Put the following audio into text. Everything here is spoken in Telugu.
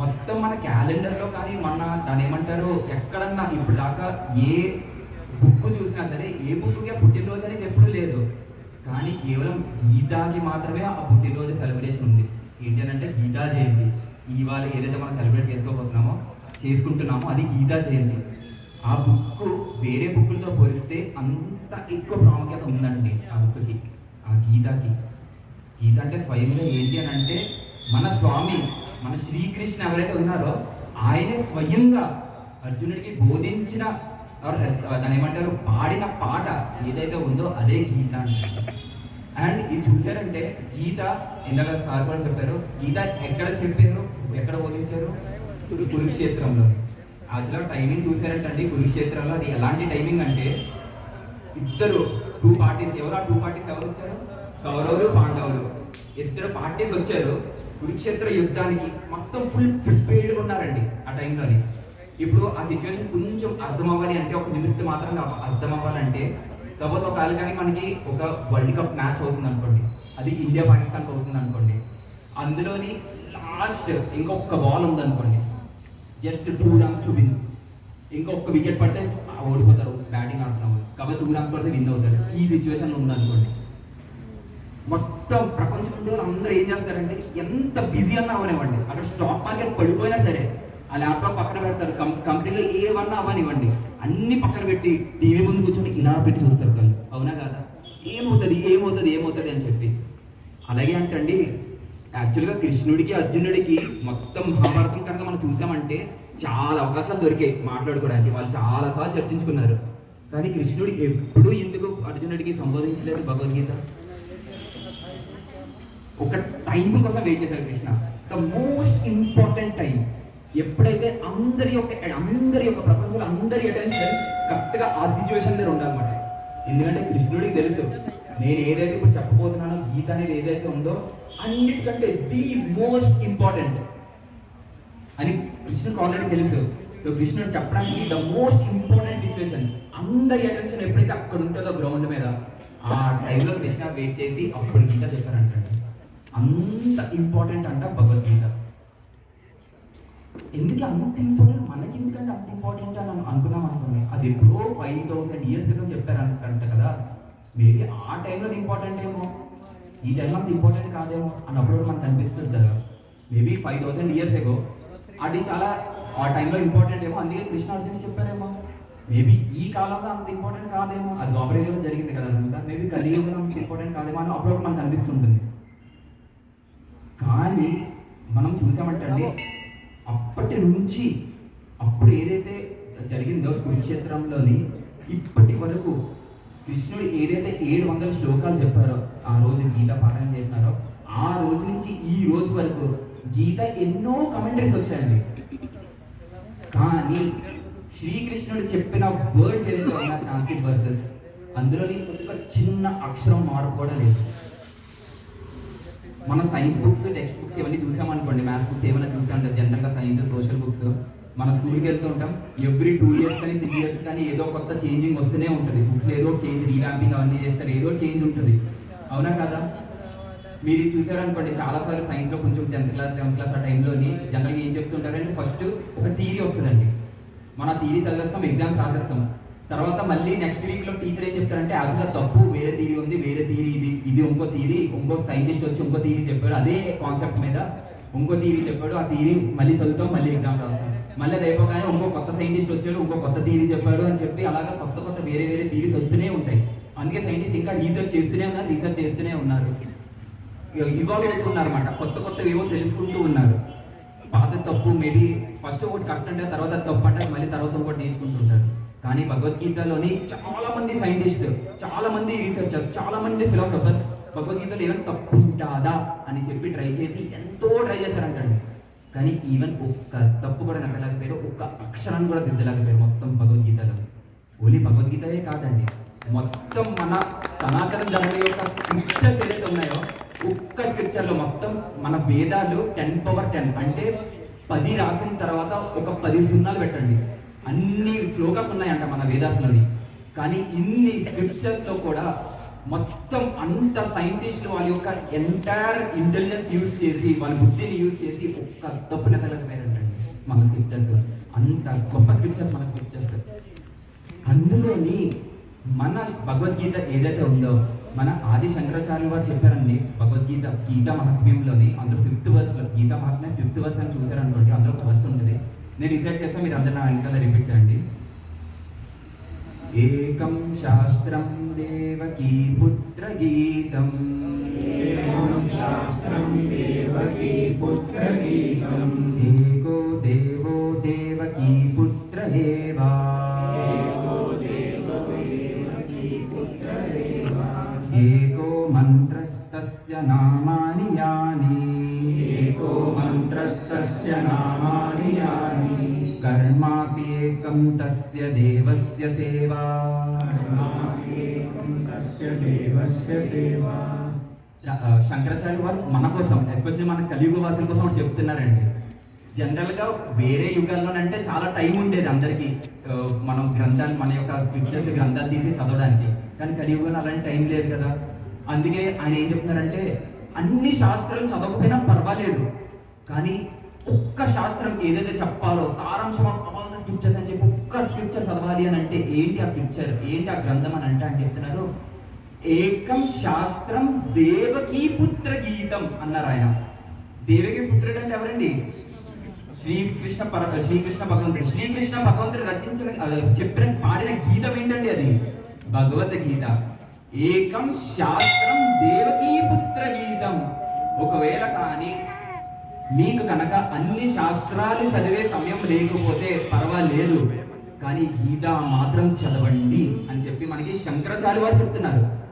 మొత్తం మన క్యాలెండర్లో కానీ మన దాని ఏమంటారు? ఎక్కడన్నా ఇప్పుడు దాకా ఏ బుక్ చూసినా సరే ఏ బుక్గా పుట్టినరోజు అనేది ఎప్పుడు లేదు. కానీ కేవలం గీతాకి మాత్రమే ఆ పుట్టినరోజు సెలబ్రేషన్ ఉంది. ఏంటంటే గీతా జయంతి. ఇవాళ ఏదైతే మనం సెలబ్రేట్ చేసుకోబోతున్నామో చేసుకుంటున్నామో అది గీతా జయంతి. ఆ బుక్ వేరే బుక్కులతో పోలిస్తే అంత ఎక్కువ ప్రాముఖ్యత ఉందండి ఆ బుక్కి ఆ గీతాకి. గీత అంటే స్వయంగా ఏంటి అని అంటే మన స్వామి మన శ్రీకృష్ణ ఎవరైతే ఉన్నారో ఆయనే స్వయంగా అర్జునుడికి బోధించిన దాని ఏమంటారు పాడిన పాట ఏదైతే ఉందో అదే గీత అండ్ ఇది చూసారంటే గీత ఇందాక సార్ కూడా చెప్పారు గీత ఎక్కడ చెప్పారు ఎక్కడ బోధించారు? కురు- కురుక్షేత్రంలో. అసలు టైమింగ్ చూసారంటే కురుక్షేత్రంలో అది ఎలాంటి టైమింగ్ అంటే ఇద్దరు టూ పార్టీస్ ఎవరు ఆ టూ పార్టీస్ ఎవరు వచ్చారు కౌరవులు పాండవులు. ఇద్దరు పార్టీస్ వచ్చారు. కురుక్షేత్ర యుద్ధానికి మొత్తం ఫుల్ ప్రిపేర్డ్ ఉన్నారండి ఆ టైంలోని. ఇప్పుడు ఆ సిచ్యువేషన్ కొంచెం అర్థం అవ్వాలి అంటే ఒక నిమిత్తం మాత్రం అర్థం అవ్వాలంటే సపోజ్ ఒక కానీ మనకి ఒక వరల్డ్ కప్ మ్యాచ్ అవుతుంది అనుకోండి. అది ఇండియా పాకిస్తాన్కి అవుతుంది అనుకోండి. అందులోని లాస్ట్ ఇంకొక బాల్ ఉందనుకోండి just two runs to win ఇంకొక వికెట్ పడితే ఓడిపోతారు. బ్యాటింగ్ ఆడుతున్న కాబట్టి టూ రన్స్ పడితే విన్ అవుతారు. ఈ సిచ్యువేషన్లో ఉందనుకోండి మొత్తం ప్రపంచంలో అందరూ ఏం చేస్తారంటే ఎంత బిజీ అన్నా అవనివ్వండి. అక్కడ స్టాక్ మార్కెట్ పడిపోయినా సరే ఆ ల్యాప్టాప్ పక్కన పెడతారు. కం- కంపెనీలో ఏమన్నా అవనివ్వండి. అన్ని పక్కన పెట్టి టీవీ ముందు కూర్చొని ఇలా పెట్టి చూస్తారు వాళ్ళు అవునా కాదా? ఏమవుతుంది? ఏమవుతుంది? ఏమవుతుంది అని చెప్పి. అలాగే అంటండి యాక్చువల్గా కృష్ణుడికి అర్జునుడికి మొత్తం మహాభారతం కనుక మనం చూసామంటే చాలా అవకాశాలు దొరికాయి మాట్లాడుకోవడానికి. వాళ్ళు చాలా సార్లు చర్చించుకున్నారు. కానీ కృష్ణుడికి ఎప్పుడు ఎందుకు అర్జునుడికి సంబోధించలేదు భగవద్గీత? ఒక టైం కోసం వెయిట్ చేశారు Krishna. The most important time ఎప్పుడైతే అందరి యొక్క అందరి యొక్క ప్రపంచంలో అందరి అటెన్షన్ కరెక్ట్గా ఆ సిచ్యువేషన్ దగ్గర ఉండాలన్నమాట. ఎందుకంటే కృష్ణుడికి తెలుసు నేను ఏదైతే ఇప్పుడు చెప్పబోతున్నానో గీత అనేది ఏదైతే ఉందో అన్నిటికంటే ది మోస్ట్ ఇంపార్టెంట్ అని కృష్ణుడికి ఆల్రెడీ తెలుసు. సో కృష్ణుడు చెప్పడానికి ద మోస్ట్ ఇంపార్టెంట్ సిచ్యువేషన్ అందరి అటెన్షన్ ఎప్పుడైతే అక్కడ ఉంటుందో గ్రౌండ్ మీద ఆ టైంలో కృష్ణ వెయిట్ చేసి అప్పుడు గీత చెప్పారంటాడు. అంత ఇంపార్టెంట్ అంట భగవద్గీత. ఎందుకు అంత ఇంపార్టెంట్ మనకి ఎందుకంటే అంత ఇంపార్టెంట్ అని అనుకున్నాం అనుకోండి. అది ఎప్పుడో ఫైవ్ థౌసండ్ ఇయర్స్ క్రితం చెప్పారంట కదా? మేబీ ఆ టైంలో ఇంపార్టెంట్ ఏమో. ఈ టైంలో అంత ఇంపార్టెంట్ కాదేమో అన్నప్పుడు మనకు అనిపిస్తుంది కదా. Maybe five thousand years ago అది చాలా ఆ టైంలో ఇంపార్టెంట్ ఏమో. అందుకే కృష్ణ అర్జున్ చెప్పారేమో. మేబీ ఈ కాలంలో అంత ఇంపార్టెంట్ కాదేమో. అది ఆపరేషన్ జరిగింది కదా. మేబీ కలియుగంలో అంత ఇంపార్టెంట్ కాదేమో అని అప్పుడు మనకు అనిపిస్తుంటుంది. కానీ మనం చూసామంటండి అప్పటి నుంచి అప్పుడు ఏదైతే జరిగిందో కురుక్షేత్రంలోని ఇప్పటి వరకు కృష్ణుడు ఏదైతే ఏడు వందల శ్లోకాలు చెప్పారో ఆ రోజు గీత పాఠం చేసినారో ఆ రోజు నుంచి ఈ రోజు వరకు గీత ఎన్నో కమెంటరీస్ వచ్చాయండి. కానీ శ్రీకృష్ణుడు చెప్పిన వర్డ్స్ ఏదైతే ఉన్నా సాంస్క్రిట్ వర్సెస్ అందులోని ఒక చిన్న అక్షరం మార్పు కూడా లేదు మనం సైన్స్ బుక్స్ టెక్స్ట్ బుక్స్ ఇవన్నీ చూసామనుకోండి మ్యాథ్స్ బుక్స్ ఏమైనా చూసాం జనరల్గా సైన్స్ సోషల్ బుక్స్ మన స్కూల్కి వెళ్తూ ఉంటాం. ఎవ్రీ టూ ఇయర్స్ కానీ త్రీ ఇయర్స్ కానీ ఏదో కొత్త చేంజింగ్ వస్తూనే ఉంటుంది. బుక్స్ ఏదో చేంజ్ రీలాంపింగ్ అవన్నీ చేస్తారు. ఏదో చేంజ్ ఉంటుంది. అవునా కదా? మీరు చూసారనుకోండి చాలా సార్లు సైన్స్లో కొంచెం టెన్త్ క్లాస్ టెన్త్ క్లాస్ ఆ టైంలోని జనరల్గా ఏం చెప్తుంటారంటే ఫస్ట్ ఒక థీరీ వస్తుందండి. మన థీరీ చదివేస్తాం ఎగ్జామ్స్ రాసేస్తాం. తర్వాత మళ్ళీ నెక్స్ట్ వీక్లో టీచర్ ఏం చెప్తారంటే యాక్చువల్గా తప్పు వేరే థీరీ ఉంది వేరే థీరీ ఇది ఇది ఇంకో థీరీ ఇంకో సైంటిస్ట్ వచ్చి ఇంకో థీరీ చెప్పాడు. అదే కాన్సెప్ట్ మీద ఇంకో థీరీ చెప్పాడు ఆ థీరీ మళ్ళీ చదువుతాం మళ్ళీ ఎగ్జామ్ రాస్తాం. మళ్ళీ రేపగానే ఇంకో కొత్త సైంటిస్ట్ వచ్చాడు ఇంకో కొత్త థీరీ చెప్పాడు అని చెప్పి అలాగా కొత్త కొత్త వేరే వేరే థీరీస్ వస్తూనే ఉంటాయి. అందుకే సైంటిస్ట్ ఇంకా రీసెర్చ్ చేస్తూనే ఉన్నారు రీసెర్చ్ చేస్తూనే ఉన్నారు. ఇవాల్వ్ అవుతున్నారు అనమాట కొత్త కొత్త ఏవో తెలుసుకుంటూ ఉన్నారు. పాత తప్పు మేబీ ఫస్ట్ ఒకటి కరెక్ట్ అంటే తర్వాత తప్పు అంటే మళ్ళీ తర్వాత ఒకటి నేర్చుకుంటుంటారు కానీ భగవద్గీతలోని చాలా మంది సైంటిస్ట్ చాలా మంది రీసెర్చర్స్ చాలా మంది ఫిలాసఫర్స్ భగవద్గీతలో ఏమైనా తప్పు ఉంటుందా అని చెప్పి ట్రై చేసి ఎంతో ట్రై చేశారంటండి. కానీ ఈవెన్ ఒక్క తప్పు కూడా నక్కలేకపోయారు ఒక్క అక్షరాన్ని కూడా దిద్దలేకపోయారు మొత్తం భగవద్గీతలో. ఓలీ భగవద్గీతయే కాదండి మొత్తం మన సనాతన ధర్మ యొక్క స్క్రిప్చర్స్ ఏదైతే ఉన్నాయో ఒక్క స్క్రిప్చర్లో మొత్తం మన వేదాలు టెన్ పవర్ టెన్ అంటే పది రాసిన తర్వాత ఒక పది సున్నాలు పెట్టండి. అన్ని శ్లోకాస్ ఉన్నాయంట మన వేదాస్లోని కానీ ఇన్ని స్క్రిప్చర్స్లో కూడా మొత్తం అంత సైంటిస్టులు వాళ్ళ యొక్క ఎంటైర్ ఇంటెలిజెన్స్ యూజ్ చేసి వాళ్ళ బుద్ధిని యూజ్ చేసి ఒక్క తప్పు మేరండి మన స్క్రిప్చర్స్ అంత గొప్ప స్క్రిప్చర్స్ మన స్క్రిప్చర్స్ అందులోని మన భగవద్గీత ఏదైతే ఉందో మన ఆది శంకరాచార్యులు వారు చెప్పారండి భగవద్గీత గీత మహాత్మ్యంలోని అందులో fifth verse Gita Mahatmyam fifth verse అని చూసారనుకోండి అందులో ఒక వర్స్ ఉంటుంది. నేను రిపీట్ చేస్తే మీరు అందరూ నా వెనకాల రిపీట్ చేయండి. ఏకం శాస్త్రం దేవకీ పుత్ర గీతం. ఏకం శాస్త్రం దేవకీ పుత్రగీతం ఏకో దేవో దేవకీ పుత్ర దేవో ఏకో మంత్రస్తస్య నామాని యాని. మంత్రస్తస్య నామాని యాని కర్మాపి ఏకం తస్య దేవస్య సేవా శంకరాచార్య వారు మన కోసం ఎస్పెషల్లీ మన కలియుగ వాసుల కోసం చెప్తున్నారండి. జనరల్గా వేరే యుగాల్లోనంటే చాలా టైం ఉండేది అందరికి. మనం గ్రంథాలు మన యొక్క స్క్రిప్చర్స్ గ్రంథాలు తీసి చదవడానికి. కానీ కలియుగంలో అలాంటి టైం లేదు కదా. అందుకే ఆయన ఏం చెప్తున్నారంటే అన్ని శాస్త్రాలు చదవకపోయినా పర్వాలేదు. కానీ ఒక్క శాస్త్రం ఏదైతే చెప్పాలో సారాంశం ఆల్ స్క్రిప్చర్స్ అని చెప్పి ఒక్క స్క్రిప్చర్ చదవాలి అని అంటే ఏంటి ఆ స్క్రిప్చర్ ఏంటి ఆ గ్రంథం అని అంటే అని చెప్తున్నారు ఏకం శాస్త్రం దేవకీ పుత్ర గీతం అన్నారు ఆయన. దేవకీ పుత్రుడు అంటే ఎవరండి? శ్రీకృష్ణ పర శ్రీకృష్ణ భగవంతుడు. శ్రీకృష్ణ భగవంతుడు రచించిన చెప్పిన పాడిన గీతం ఏంటండి అది? భగవద్గీత. ఏకం శాస్త్రం దేవకీ పుత్ర గీతం మీకు కనుక అన్ని శాస్త్రాలు చదివే సమయం లేకపోతే పర్వాలేదు. కానీ గీత మాత్రం చదవండి అని చెప్పి మనకి శంకరాచార్య వారు చెప్తున్నారు.